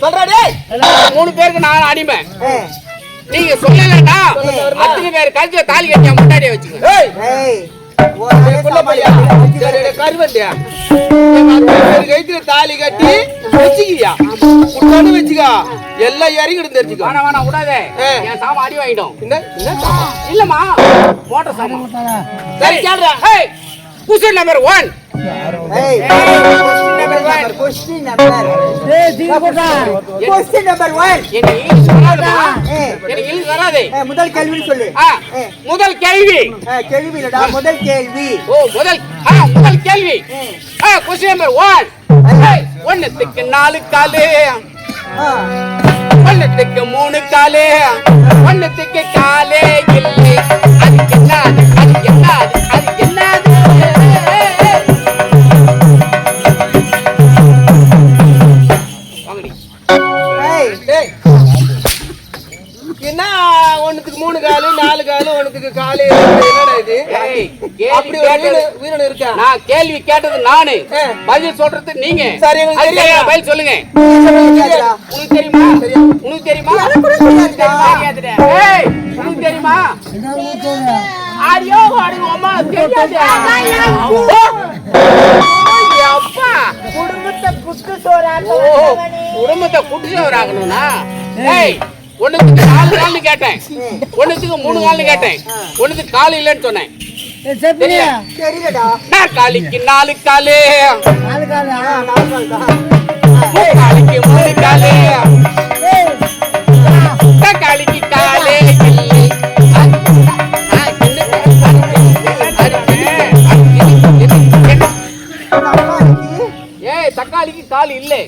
சொல்றா டேய். மூணு பேருக்கு நான் அடிமை. நீங்க சொல்லலன்னா அத்தனை பேர் கழுத்துல தாலி கட்டி முன்னாடியே வச்சுக்க ஏய். ஏய், ஒரு புள்ள பையா கருவண்டியா கைத்துல தாலி கட்டி வச்சுக்கியா உட்காந்து வச்சுக்கா. எல்லாம் இறங்கிடும் தெரிஞ்சுக்கோ. வேணா வேணா விடாதே. என் சாம அடி வாங்கிடும் இல்லம்மா மோட்டர் சாமான். சரி நம்பர் ஒன் number one. முதல் கேள்வின்னு சொல்லு. முதல் கேள்வி. கேள்வி இல்லடா முதல் கேள்வி. ஓ முதல் முதல் கேள்வி. கொஸ்டின் நம்பர் ஒன் ஒன்னத்துக்கு நாலு காலு. ஒன்னத்துக்கு மூணு காலு. ஒன்னத்துக்கு காலே இல்லை. என்ன ஒண்ணுத்துக்கு மூணு காலு நாலு காலு ஒண்ணுத்துக்கு காலு என்னடா இது? அப்படி ஒரு வீரன் இருக்கா? நான் கேள்வி கேட்டது நானு. பதில் சொல்றது நீங்க. சரி? பதில் சொல்லுங்க. உனக்கு தெரியுமா? உனக்கு தெரியுமா? உனக்கு தெரியுமா? ஆடியோ ஆடி அம்மா தெரியாது. அப்பா குடும்பத்தை குத்து சோறாக்க ஓ குடும்பத்தை குடிச்சவர் ஆகணும்னா ஏய் ஒண்ணுத்துக்கு நாலு கால்னு கேட்டேன். ஒண்ணுத்துக்கு மூணு கால்னு கேட்டேன். ஒண்ணுத்துக்கு கால் இல்லைன்னு சொன்னேன். காலிக்கு நாலு காலு. காலிக்கு மூணு காலு. தக்காளிக்கு காலே இல்லை. ஏய் தக்காளிக்கு கால் இல்லை.